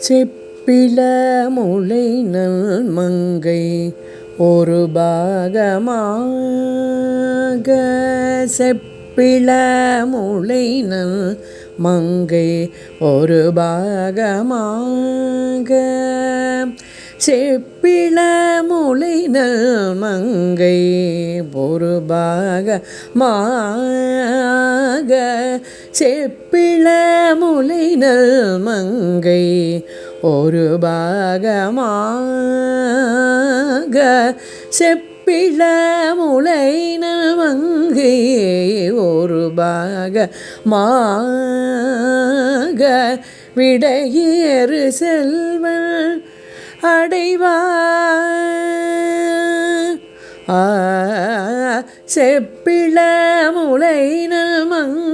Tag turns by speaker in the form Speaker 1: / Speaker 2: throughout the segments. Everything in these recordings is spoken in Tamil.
Speaker 1: செப்பில முளை நல் மங்கை ஒரு பாகமாக செப்பிள முளை நல் மங்கை ஒரு பாகமாக செப்பிள முளை நல் மங்கை ஒரு பாகமாக செப்பிள முளை நல் மங்கை ஒரு பாகமாக செப்பிள முளை நல் மங்கை ஒரு பாகமாக விடையேறு செல்வன் அடைவார் ஆ செப்பிள முளைனல் மங்கை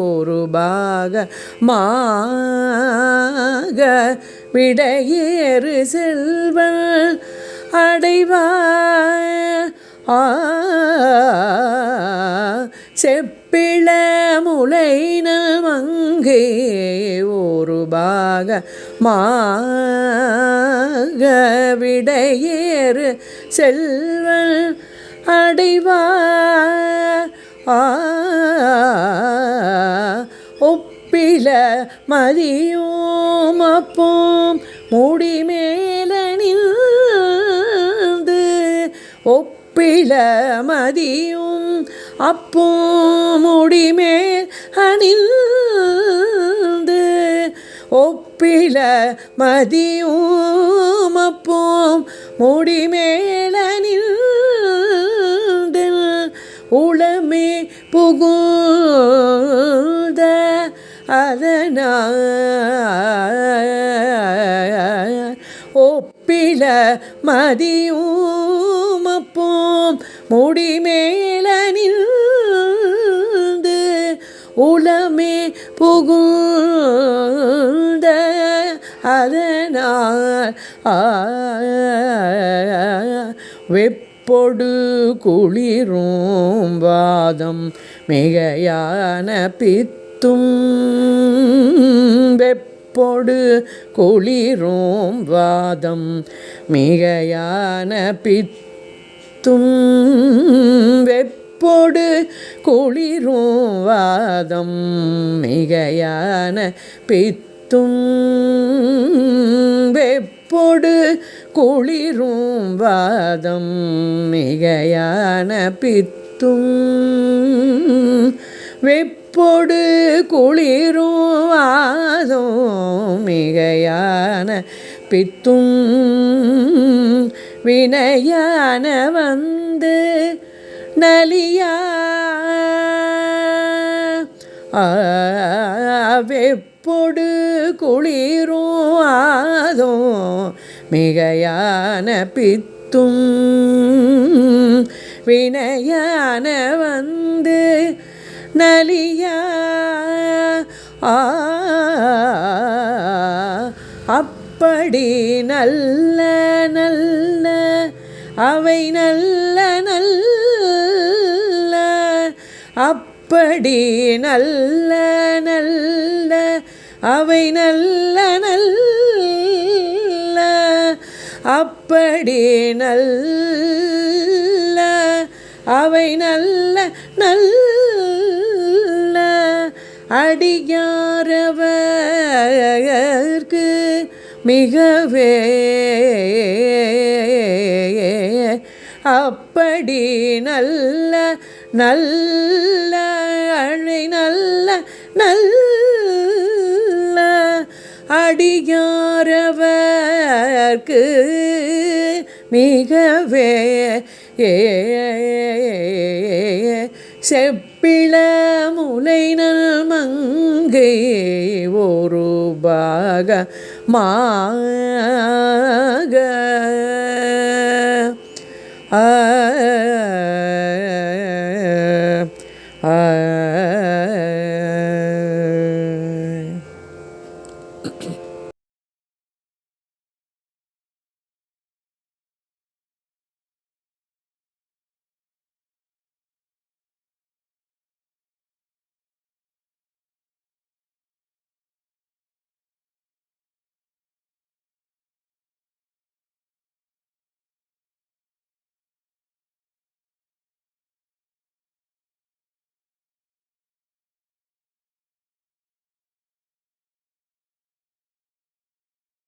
Speaker 1: ஒரு பாகமாக விடையேறு செல்வன் அடைவார் ஆ செப்பிள முளைன மங்கே ஒரு பாக மாக விடையேறு செல்வன் அடைவார் ஒப்பில மதியோம் அப்போம். முடிமேலணிந்து ஒப்பில மதியும். அப்போ முடிமேல் அணிந்து ஒப்பில மதியும் அப்போம். முடிமேலணிந்து புகுந்த அதனால் ஒப்பில மதியும் அப்போம் நின்று உளமே புகுந்த அதனால் வெப்ப பொடு குளிரும் வாதம் மிகையான பித்தும். வெப்பொடு குளிரும் வாதம் மிகையான பித்தும். வெப்பொடு குளிரும் வாதம் மிகையான பித்தும். பொடு. குளிரும் வாதம் மிகையான பித்தும். வெப்பொடு குளிரும் வாதம் மிகையான பித்தும். வினையான வந்து நலியா வெப்ப வெப்பொடு குளிரும் ஆதோ மிகையான பித்தும். வினையான வந்து நலியா. அப்படி நல்ல நல்ல அவை நல்ல நல்ல. அப்படி நல்ல நல்ல அவை நல்ல நல்ல அப்படி நல்ல. அவை நல்ல நல்ல அடியாரவர்க்கு மிகவே. அப்படி நல்ல நல்ல அழை நல்ல நல்ல அதற்கு மிகவே ஏ செப்பிள முலை நல் மங்கை ஒரு பாக மாக ஆ